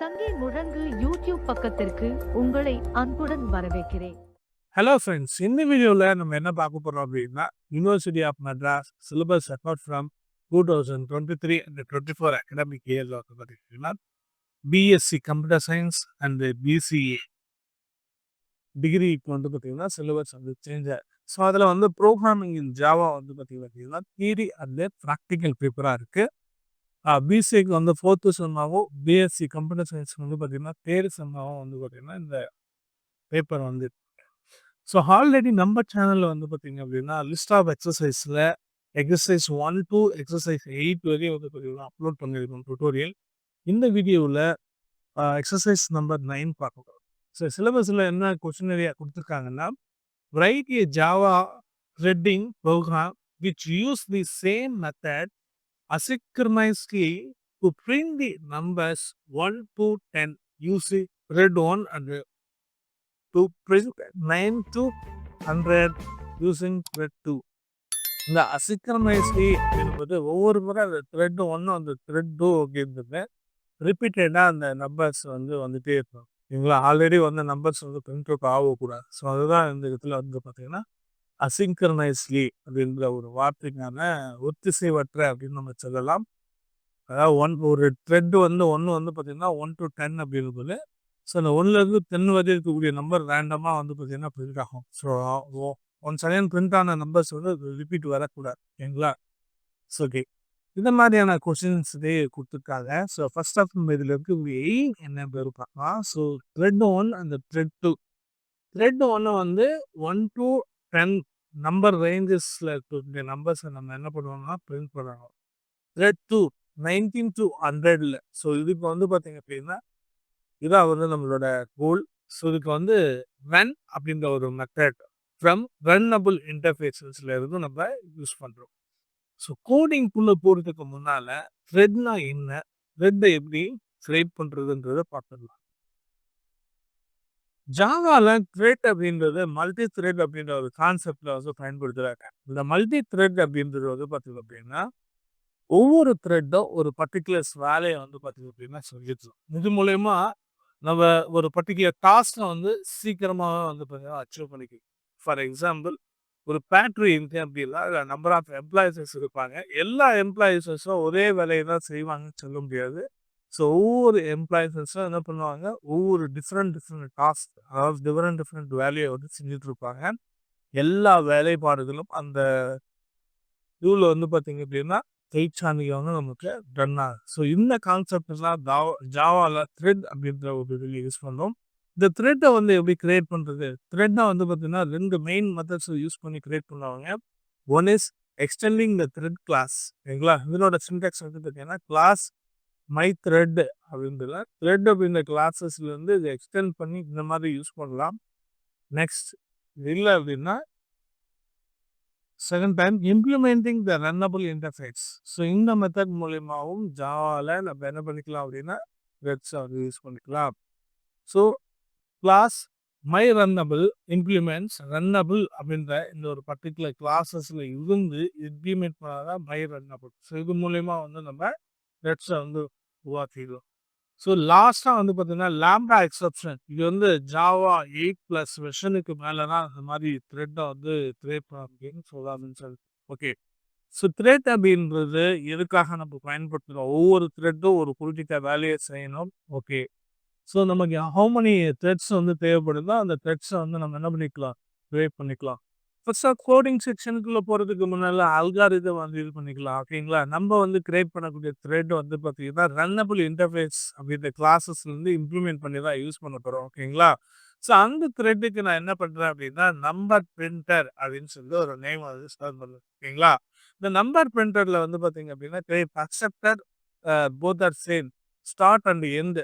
சங்கி முழங்கு யூடியூப் பக்கத்திற்கு உங்களை அன்புடன் வரவேற்கிறேன். ஹலோ ஃப்ரெண்ட்ஸ் இந்த வீடியோவில் நம்ம என்ன பார்க்க போகிறோம் அப்படின்னா university of Madras syllabus accord from two thousand twenty three and twenty four academic இயரில் வந்து பார்த்தீங்கன்னா BSc computer science and BCA டிகிரிக்கு வந்து பார்த்தீங்கன்னா சிலபஸ் வந்து சேஞ்ச் ஸோ அதில் வந்து ப்ரோக்ராமிங் இன் ஜாவா வந்து பார்த்தீங்கன்னா தியரி அண்ட் ப்ராக்டிக்கல் பேப்பராக இருக்குது பிசிஏக்கு வந்து ஃபோர்த்து செம்மாவும் பிஎஸ்சி கம்ப்யூட்டர் சயின்ஸ் வந்து பார்த்தீங்கன்னா தேர் செம்மாவும் வந்து பார்த்தீங்கன்னா இந்த பேப்பர் வந்து ஸோ ஆல்ரெடி நம்ம சேனலில் வந்து பார்த்தீங்க அப்படின்னா list of எக்ஸசைஸில் exercise one two exercise eight வரையும் வந்து பார்த்தீங்கன்னா அப்லோட் பண்ணியிருக்கோம் டுட்டோரியல் இந்த வீடியோவில் எக்ஸசைஸ் நம்பர் நைன் பார்க்கலாம் ஸோ சிலபஸில் என்ன கொஸ்டின் ஏரியா கொடுத்துருக்காங்கன்னா right a Java threading program which use the same method asynchronously to print the numbers 1 to 10 using red 1 and to print 9 to 100 using red 2 இந்த அசிக்ரமைஸ்லி என்பது ஒவ்வொரு முறை அந்த த்ரெட் ஒன்று அந்த த்ரெட் டூ அப்படின்றது ரிப்பீட்டடாக அந்த நம்பர்ஸ் வந்து வந்துட்டே இருக்கும். சரிங்களா ஆல்ரெடி வந்த நம்பர்ஸ் வந்து பிரிண்ட் அவுட் ஆகக்கூடாது. ஸோ அதுதான் இந்த இடத்துல வந்து பார்த்தீங்கன்னா அசிங்கரனைஸ்லி அப்படின்ற ஒரு வார்த்தைக்கான ஒத்திசைவற்ற அப்படின்னு நம்ம சொல்லலாம். அதாவது ஒன் ஒரு த்ரெட் வந்து ஒன்று வந்து பார்த்திங்கன்னா ஒன் டு டென் அப்படின்றது ஸோ அந்த ஒன்லேருந்து டென் வரை இருக்கக்கூடிய நம்பர் ரேண்டமாக வந்து பார்த்தீங்கன்னா ப்ரிண்ட் ஆகும். ஸோ ஒன் செகண்ட் பிரிண்ட் ஆன நம்பர்ஸ் வந்து ரிப்பீட் வரக்கூடாது. ஓகேங்களா ஸோ ஓகே இந்த மாதிரியான கொஷின்ஸ் இதே கொடுத்துருக்காங்க. ஸோ ஃபர்ஸ்ட் ஆஃப் நம்ம இதில் இருக்கக்கூடிய எய்ம் என்ன பேர் பார்க்கலாம். ஸோ த்ரெட் ஒன் அந்த த்ரெட் டூ த்ரெட் ஒன்று வந்து ஒன் டூ டென் நம்பர் ரேஞ்சஸில் இருக்கக்கூடிய நம்பர்ஸை நம்ம என்ன பண்ணுவோம்னா பிரிண்ட் பண்ணணும். த்ரெட் டூ நைன்டீன் டு ஹண்ட்ரடில். ஸோ இதுக்கு வந்து பார்த்தீங்க அப்படின்னா இதான் வந்து நம்மளோட கோல். ஸோ இதுக்கு வந்து வென் அப்படின்ற ஒரு மெத்தட் ஃப்ரம் ரன்னபிள் இன்டர்ஃபேஸஸில் இருந்து நம்ம யூஸ் பண்ணுறோம் ஸோ கோடிங்குள்ளே போகிறதுக்கு முன்னால் த்ரெட்னா என்ன? த்ரெட்டை எப்படி ஸ்க்ரைப் பண்ணுறதுன்றதை பார்த்துடலாம். ஜாவால த்ரெட் அப்படின்றது மல்டி த்ரெட் அப்படின்ற ஒரு கான்செப்ட்ல வந்து பயன்படுத்துறாங்க. இந்த மல்டி த்ரெட் அப்படின்றது வந்து பார்த்தீங்க அப்படின்னா ஒவ்வொரு த்ரெட்டும் ஒரு பர்டிகுலர்ஸ் வேலையை வந்து பார்த்தீங்க அப்படின்னா சொல்லிடுறோம் இது மூலயமா நம்ம ஒரு பர்டிகுலர் டாஸ்கை வந்து சீக்கிரமாக வந்து பார்த்தீங்கன்னா அச்சீவ் பண்ணிக்கணும் ஃபார் எக்ஸாம்பிள் ஒரு பேட்ரி இருக்கு அப்படின்னா அதில் நம்பர் ஆஃப் எம்ப்ளாயிசஸ் இருப்பாங்க. எல்லா எம்ப்ளாயிசஸும் ஒரே வேலையை தான் செய்வாங்கன்னு சொல்ல முடியாது. ஸோ ஒவ்வொரு எம்ப்ளாயிஸஸும் என்ன பண்ணுவாங்க? ஒவ்வொரு டிஃப்ரெண்ட் டிஃப்ரெண்ட் டாஸ்க் அதாவது டிஃப்ரெண்ட் டிஃப்ரெண்ட் வேலையை வந்து செஞ்சுட்டு இருப்பாங்க எல்லா வேலைப்பாடுகளும் அந்த இதுவில் வந்து பார்த்தீங்க அப்படின்னா கைச்சாண்டிகை வந்து நமக்கு ரன் ஆகும் ஸோ இந்த கான்செப்ட்லாம் தாவா ஜாவாவில் த்ரெட் அப்படின்ற ஒரு இதில் யூஸ் பண்ணோம். இந்த த்ரெட்டை வந்து எப்படி கிரியேட் பண்ணுறது த்ரெட்டை வந்து பார்த்தீங்கன்னா ரெண்டு மெயின் மெத்தட்ஸ் யூஸ் பண்ணி கிரியேட் பண்ணுவாங்க. One is extending the thread class சரிங்களா? இதனோட சின்டெக்ஸ் வந்து பார்த்தீங்கன்னா கிளாஸ் மை த்ரெட் அப்படின்றதுல த்ரெட் அப்படின்ற கிளாஸஸ்லேருந்து இதை எக்ஸ்டெண்ட் பண்ணி இந்த மாதிரி யூஸ் பண்ணலாம். நெக்ஸ்ட் இல்லை அப்படின்னா second time implementing the runnable interface. So இந்த மெத்தட் மூலியமாகவும் ஜாவாவில் நம்ம என்ன பண்ணிக்கலாம் அப்படின்னா வெப்ஸ் வந்து யூஸ் பண்ணிக்கலாம். So class my runnable implements runnable அப்படின்ற இந்த ஒரு பர்டிகுலர் கிளாஸஸில் இருந்து இம்ப்ளிமெண்ட் பண்ணாதான் மை ரன்னபிள் ஸோ இது மூலயமா வந்து நம்ம த்ரெட்ஸை வந்து உருவாக்கிடும் ஸோ லாஸ்ட்டாக வந்து பார்த்தீங்கன்னா லேம்டா எக்ஸப்ஷன் இது வந்து ஜாவா எயிட் ப்ளஸ் வெர்ஷனுக்கு மேலே தான் இந்த மாதிரி த்ரெட்டை வந்து த்ரேட் அப்படின்னு சொல்லாதுன்னு சொல்லி. ஓகே ஸோ த்ரெட் அப்படின்றது எதுக்காக நம்ம பயன்படுத்துகிறோம் ஒவ்வொரு த்ரெட்டும் ஒரு குறிப்பிட்ட வேலையை செய்யணும். ஓகே ஸோ நமக்கு ஹவு மணி த்ரெட்ஸ் வந்து தேவைப்படுதோ அந்த த்ரெட்ஸை வந்து நம்ம என்ன பண்ணிக்கலாம்? க்ரியேட் பண்ணிக்கலாம். ஃபர்ஸ்ட்டாக கோடிங் செக்ஷனுக்குள்ளே போகிறதுக்கு முன்னால் அல்காரிதம் வந்து இது பண்ணிக்கலாம் ஓகேங்களா? நம்ம வந்து கிரியேட் பண்ணக்கூடிய த்ரெட் வந்து பார்த்தீங்கன்னா ரன்னபிள் இன்டர்ஃபேஸ் அப்படின்ற கிளாஸஸ்லேருந்து இம்ப்ளிமெண்ட் பண்ணி தான் யூஸ் பண்ண போகிறோம் ஓகேங்களா? ஸோ அந்த த்ரெட்டுக்கு நான் என்ன பண்ணுறேன் அப்படின்னா நம்பர் பிரிண்டர் அப்படின்னு சொல்லி ஒரு நேம் வந்து ஸ்டார்ட் பண்ணுறேன் ஓகேங்களா? இந்த நம்பர் பிரிண்டரில் வந்து பார்த்தீங்க அப்படின்னா acceptor both are same start and end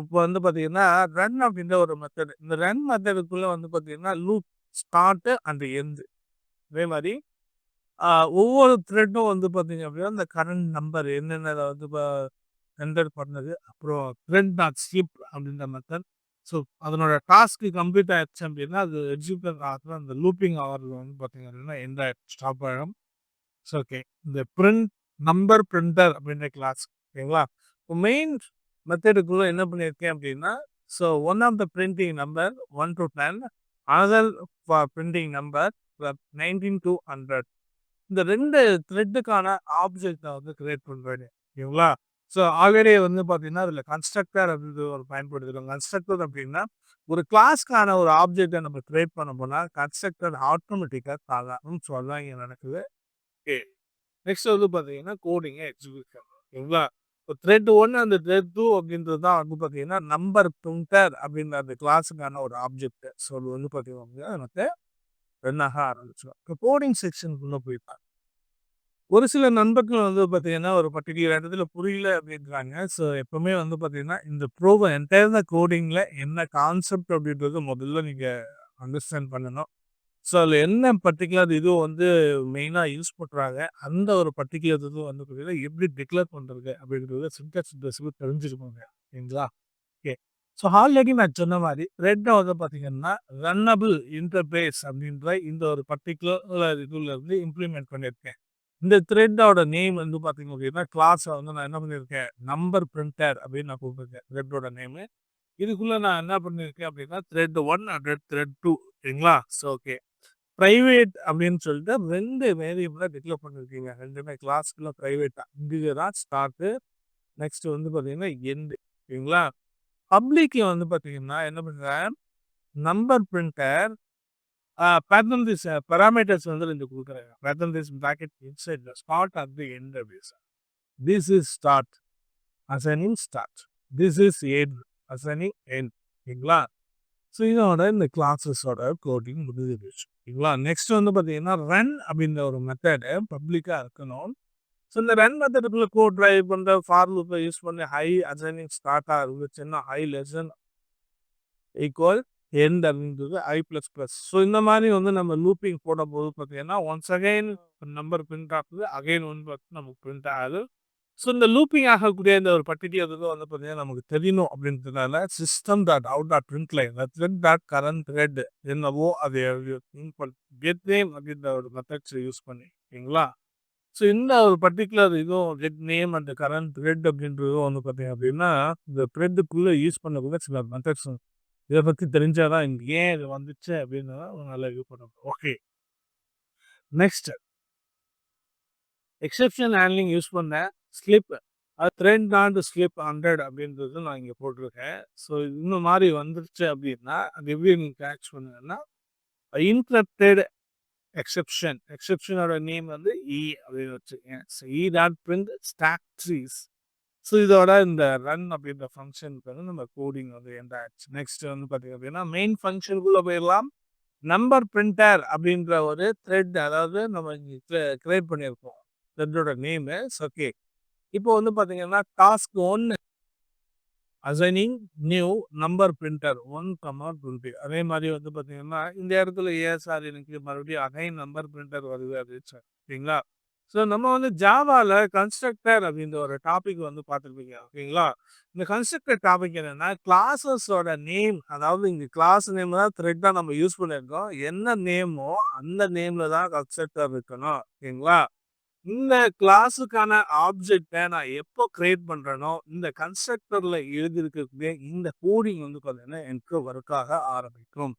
இப்போ வந்து பார்த்தீங்கன்னா ரன் அப்படின்ற ஒரு மெத்தட் இந்த ரன் மெத்தடுக்குள்ளே வந்து பார்த்தீங்கன்னா லூப் ஸ்டார்ட்டு அண்ட் எந்து அதே மாதிரி ஒவ்வொரு த்ரெட்டும் வந்து பார்த்தீங்க அப்படின்னா இந்த கரண்ட் நம்பர் என்னென்ன வந்து இப்போ என்டர் பண்ணது. அப்புறம் த்ரெட் நாட் ஸ்லிப் அப்படின்ற மெத்தட் ஸோ அதனோட டாஸ்க்கு கம்ப்ளீட் ஆயிடுச்சு அப்படின்னா அது எக்ஸிக்யூட் ஆகிற அந்த லூப்பிங் ஆகிறது வந்து பார்த்தீங்க அப்படின்னா எந்த ஸ்டாப் ஆகிடும் ஸோ ஓகே இந்த பிரிண்ட் நம்பர் பிரிண்டர் அப்படின்ற கிளாஸ் ஓகேங்களா? இப்போ மெயின் மெத்தடுக்குள்ளே என்ன பண்ணியிருக்கேன் அப்படின்னா so one of the printing number one to ten other printing number nineteen to hundred இந்த ரெண்டு த்ரெட்டுக்கான ஆப்ஜெக்டை வந்து கிரியேட் பண்ணுறேன் ஓகேங்களா ஸோ ஆல்ரெடி வந்து பார்த்தீங்கன்னா அதில் கன்ஸ்ட்ரக்டர் அப்படின்றது ஒரு பயன்படுத்துகிறோம் கன்ஸ்ட்ரக்டர் அப்படின்னா ஒரு கிளாஸ்க்கான ஒரு ஆப்ஜெக்டை நம்ம கிரியேட் பண்ண போனால் கன்ஸ்ட்ரக்டர் ஆட்டோமேட்டிக்காக தாகும் ஸோ அதான் இங்கே நடக்குது ஓகே நெக்ஸ்ட் வந்து பார்த்தீங்கன்னா கோடிங்கை எக்ஸிக்யூட் ஓகேங்களா த்ரெட் ஒன் அந்த த்ரெட் டூ அப்படின்றது தான் வந்து பார்த்தீங்கன்னா நம்பர் பிரிண்டர் அப்படின்ற அந்த கிளாஸுக்கான ஒரு ஆப்ஜெக்ட் ஸோ அது வந்து பார்த்தீங்கன்னா நமக்கு ரன்னாக ஆரம்பிச்சிடும். இப்போ கோடிங் செக்ஷனுக்குள்ளே போயிருப்பாங்க ஒரு சில நண்பர்கள் வந்து பார்த்தீங்கன்னா ஒரு பர்டிகுலர் இடத்துல புரியல அப்படின்றாங்க. ஸோ எப்பவுமே வந்து பார்த்தீங்கன்னா இந்த ப்ரோவை என்டையர் கோடிங்கில் என்ன கான்செப்ட் அப்படின்றது முதல்ல நீங்கள் அண்டர்ஸ்டாண்ட் பண்ணணும். ஸோ அதில் என்ன பர்டிகுலர் இது வந்து மெயினாக யூஸ் பண்ணுறாங்க அந்த ஒரு பர்டிகுலர் இது வந்து பார்த்தீங்கன்னா எப்படி டிக்ளேர் பண்ணுறது அப்படின்றது சின்டெக்ஸ் பேஸுக்கு தெரிஞ்சுருப்பாங்க சரிங்களா? ஓகே. ஸோ ஆல்ரெடி நான் சொன்ன மாதிரி ரெட்டை வந்து பார்த்தீங்கன்னா ரன்னபிள் இன்டர்பேஸ் அப்படின்ற இந்த ஒரு பர்டிகுலர் இதுல இருந்து இம்ப்ளிமெண்ட் பண்ணியிருக்கேன். இந்த த்ரெட்டோட நேம் வந்து பார்த்தீங்க அப்படின்னா கிளாஸை வந்து நான் என்ன பண்ணியிருக்கேன் நம்பர் பிரிண்டர் அப்படின்னு நான் கூப்பிட்டுருக்கேன் த்ரெட்டோட நேமு. இதுக்குள்ளே நான் என்ன பண்ணியிருக்கேன் அப்படின்னா thread one hundred thread two சரிங்களா? So okay. ப்ரைவேட் அப்படின்னு சொல்லிட்டு ரெண்டு வேரியபிளை டிக்ளேர் பண்ணியிருக்கீங்க ரெண்டுமே கிளாஸ்க்குள்ள ப்ரைவேட்டாக இங்கே தான் ஸ்டார்ட்டு நெக்ஸ்ட் வந்து பார்த்தீங்கன்னா எண்டு ஓகேங்களா பப்ளிக்கில் வந்து பார்த்தீங்கன்னா என்ன பண்ணுறாங்க நம்பர் பிரிண்டர் பேரண்டீஸ் பராமீட்டர்ஸ் வந்து ரெண்டு கொடுக்குறாங்க. Parentheses bracket inside start at the end அப்படின்னு this is start assigning start this is end assigning end ஓகேங்களா ஸோ இதோட இந்த கிளாஸஸோட கோடிங் முடிஞ்சிருச்சு ஓகேங்களா? நெக்ஸ்ட் வந்து பார்த்தீங்கன்னா ரன் அப்படின்ற ஒரு மெத்தடு பப்ளிக்காக இருக்கணும். ஸோ இந்த ரன் மெத்தடுக்குள்ள கோட் ட்ரைவ் பண்ணுற ஃபார் லூப்பை யூஸ் பண்ணி ஹை அசைனிங் ஸ்டார்ட்டாக இருந்துச்சுன்னா ஹை லெசன் ஈக்குவல் எண்ட் அப்படின்றது ஐ ப்ளஸ் ப்ளஸ் ஸோ இந்த மாதிரி வந்து நம்ம லூப்பிங் போடும்போது பார்த்தீங்கன்னா ஒன்ஸ் அகைன் நம்பர் பிரிண்ட் ஆகுது அகைன் ஒன் பார்த்து நமக்கு பிரிண்ட் ஆகுது. ஸோ இந்த லூப்பிங் ஆகக்கூடிய இந்த ஒரு பர்டிகுலர் இது வந்து பார்த்தீங்கன்னா நமக்கு தெரியணும் அப்படின்றதுனால system dot out dot print line thread dot current thread என்னவோ அதை கெட் நேம் அப்படின்ற ஒரு மெத்தட்ஸ் யூஸ் பண்ணி ஓகேங்களா? ஸோ இந்த ஒரு பர்டிகுலர் இதுவும் get name and current thread அப்படின்றதும் வந்து பார்த்தீங்க அப்படின்னா இந்த த்ரெட்டுக்குள்ளே யூஸ் பண்ணக்கூடிய சில மெத்தட்ஸ் இதை பற்றி தெரிஞ்சாதான் இங்கே ஏன் இது வந்துச்சு அப்படின்னு நல்லா இது பண்ணணும் okay next exception handling use பண்ணேன். ஸ்லிப் அது த்ரெண்ட் நாட் ஸ்லிப் ஹண்ட்ரட் அப்படின்றது நான் இங்கே போட்டிருக்கேன். ஸோ இந்த மாதிரி வந்துருச்சு அப்படின்னா அது எப்படி நீங்கள் கேட்ச் பண்ணுங்கன்னா இன்டரப்டட் எக்ஸெப்ஷன் எக்ஸெப்ஷனோட நேம் வந்து இ அப்படின்னு வச்சுருக்கேன். So E dot print stack trace so இதோட இந்த ரன் அப்படின்ற ஃபங்க்ஷனுக்கு வந்து நம்ம கோடிங் வந்து எண்ட் ஆச்சு நெக்ஸ்ட் வந்து பார்த்தீங்க அப்படின்னா மெயின் ஃபங்க்ஷனுக்குள்ளே போயிடலாம். நம்பர் பிரிண்டர் அப்படின்ற ஒரு த்ரெட் அதாவது நம்ம இங்கே கிரியேட் பண்ணியிருக்கோம். த்ரெட்டோட நேமு ஓகே இப்போ வந்து பார்த்தீங்கன்னா டாஸ்க் ஒன்று assigning new number printer one comma twenty. அதே மாதிரி வந்து பார்த்தீங்கன்னா இந்த இடத்துல ஏஎஸ்ஆர் எனக்கு மறுபடியும் அகைன் நம்பர் பிரிண்டர் வருது அப்படின்னு ஓகேங்களா ஸோ நம்ம வந்து ஜாவாவில் கன்ஸ்ட்ரக்டர் அப்படின்ற ஒரு டாபிக் வந்து பார்த்துருப்பீங்க ஓகேங்களா? இந்த கன்ஸ்ட்ரக்டர் டாபிக் என்னன்னா கிளாஸஸோட நேம் அதாவது இங்கே கிளாஸ் நேம் தான் த்ரெட் தான் நம்ம யூஸ் பண்ணியிருக்கோம். என்ன நேமோ அந்த நேமில் தான் கன்ஸ்ட்ரக்டர் இருக்கணும் ஓகேங்களா? இந்த கிளாஸுக்கான ஆப்ஜெக்டை நான் எப்போ கிரியேட் பண்ணுறேனோ இந்த கன்ஸ்ட்ரக்டரில் எழுதியிருக்கக்கூடிய இந்த கோடிங் வந்து பார்த்தீங்கன்னா எனக்கு ஒர்க்காக ஆரம்பிக்கும்.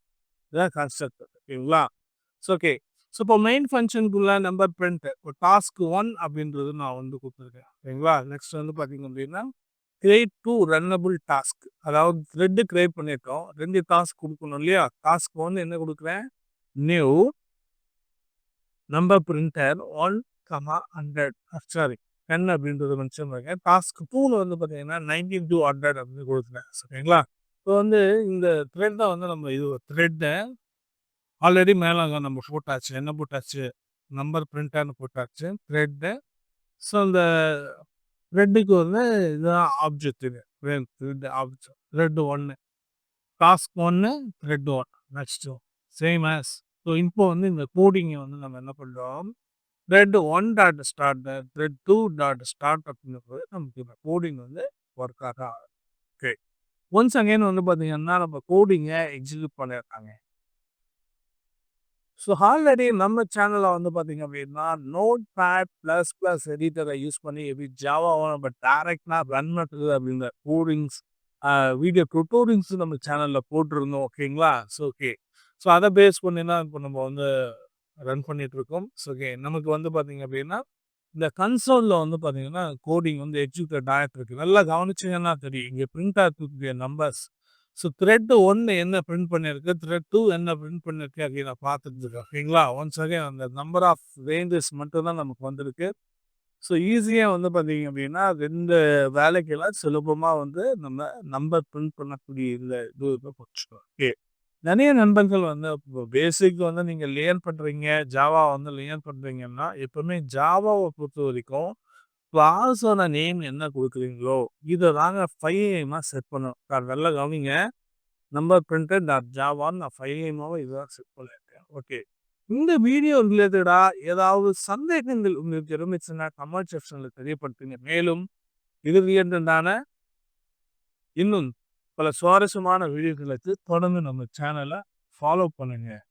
இதுதான் கன்ஸ்ட்ரக்டர் ஓகேங்களா ஸோ ஓகே ஸோ இப்போ மெயின் ஃபங்க்ஷனுக்குள்ள நம்பர் பிரிண்ட் இப்போ டாஸ்க் ஒன் அப்படின்றது நான் வந்து கொடுத்துருக்கேன் ஓகேங்களா நெக்ஸ்ட் வந்து பார்த்தீங்க அப்படின்னா கிரியேட் டூ ரன்னபிள் டாஸ்க் அதாவது த்ரெட்டு கிரியேட் பண்ணியிருக்கோம் ரெண்டு டாஸ்க் கொடுக்கணும் இல்லையா? டாஸ்க் ஒன் என்ன கொடுக்குறேன்? New number printer one comma hundred sorry ten அப்படின்றது மென்ஷன் பண்ணிருக்கேன் டாஸ்க் டூவில் வந்து பார்த்தீங்கன்னா நைன்டீன் டூ ஹண்ட்ரட் அப்படின்னு கொடுத்துருக்கேன் ஓகேங்களா இப்போ வந்து இந்த த்ரெட் தான் வந்து நம்ம இது த்ரெட்டை ஆல்ரெடி மேலே நம்ம போட்டாச்சு. என்ன போட்டாச்சு? நம்பர் பிரிண்டானு போட்டாச்சு. த்ரெட்டு ஸோ அந்த த்ரெட்டுக்கு வந்து இதுதான் ஆப்ஜெக்ட் இது. த்ரெட் ஆப்ஜெக்ட் த்ரெட் ஒன்று டாஸ்க் ஒன்று thread one next same as so இப்போ வந்து இந்த கோடிங்கை வந்து நம்ம என்ன பண்ணுறோம் thread one dot start thread two dot start அப்படிங்கிறது நமக்கு இந்த கோடிங் வந்து ஒர்க் ஆக ஓகே ஒன்ஸ் அகைன் வந்து பார்த்தீங்கன்னா நம்ம கோடிங்கை எக்ஸிக்யூட் பண்ணியிருக்காங்க ஸோ ஆல்ரெடி நம்ம சேனலில் வந்து பார்த்தீங்க அப்படின்னா, நோட் பேட் ப்ளஸ் ப்ளஸ் எடிட்டரை யூஸ் பண்ணி எப்படி ஜாவாவை நம்ம டேரெக்டாக ரன் பண்ணுறது அப்படிங்கிற கோடிங்ஸ், வீடியோ டுட்டோரியல்ஸ் நம்ம சேனலில் போட்டிருந்தோம். ஓகேங்களா? So okay. ஸோ அதை பேஸ் பண்ணி தான் இப்போ நம்ம வந்து ரன் பண்ணிட்டுருக்கோம். So okay. நமக்கு வந்து பார்த்தீங்க அப்படின்னா, இந்த கன்சோலில் வந்து பார்த்தீங்கன்னா, கோடிங் வந்து எக்ஸிக்யூட் ஆயிட்டு இருக்கு. நல்லா கவனிச்சிங்கன்னா தெரியும். இங்கே பிரிண்ட் ஆகக்கூடிய நம்பர்ஸ். ஸோ த்ரெட் ஒன்று என்ன பிரிண்ட் பண்ணியிருக்கு, த்ரெட் டூ என்ன பிரிண்ட் பண்ணியிருக்கு அப்படின்னு நான் பார்த்துட்டு இருக்கேன். ஓகேங்களா? ஒன்ஸ் அகைன் அந்த நம்பர் ஆஃப் ரேஞ்சஸ் மட்டும்தான் நமக்கு வந்திருக்கு. ஸோ ஈஸியாக வந்து பார்த்தீங்க அப்படின்னா, ரெண்டு வேலைக்கெல்லாம் சுலபமாக வந்து நம்ம நம்பர் பிரிண்ட் பண்ணக்கூடிய இந்த இது முடிச்சுக்கலாம். ஓகே. நிறைய நண்பர்கள் வந்து இப்போ பேசிக் வந்து நீங்கள் லேர்ன் பண்ணுறீங்க ஜாவா வந்து லேர்ன் பண்ணுறீங்கன்னா எப்பவுமே ஜாவாவை பொறுத்த வரைக்கும் கிளாஸோட நேம் என்ன கொடுக்குறீங்களோ இதை தாங்க ஃபைல் செட் பண்ணணும். சார் நல்லா கவனிங்க. நம்பர் பிரிண்டட் டாட் ஜாவான்னு நான் ஃபைவ் நேமாவே இதுதான் செட் பண்ணியிருக்கேன். ஓகே. இந்த வீடியோ ரிலேட்டடாக ஏதாவது சந்தேகங்கள் உங்களுக்கு இருந்துச்சுன்னா கமெண்ட் செக்ஷனில் தெரியப்படுத்துங்க. மேலும் இது ரிலேட்டடான இன்னும் பல சுவாரஸ்யமான வீடியோக்களுக்கு தொடர்ந்து நம்ம சேனலை ஃபாலோ பண்ணுங்கள்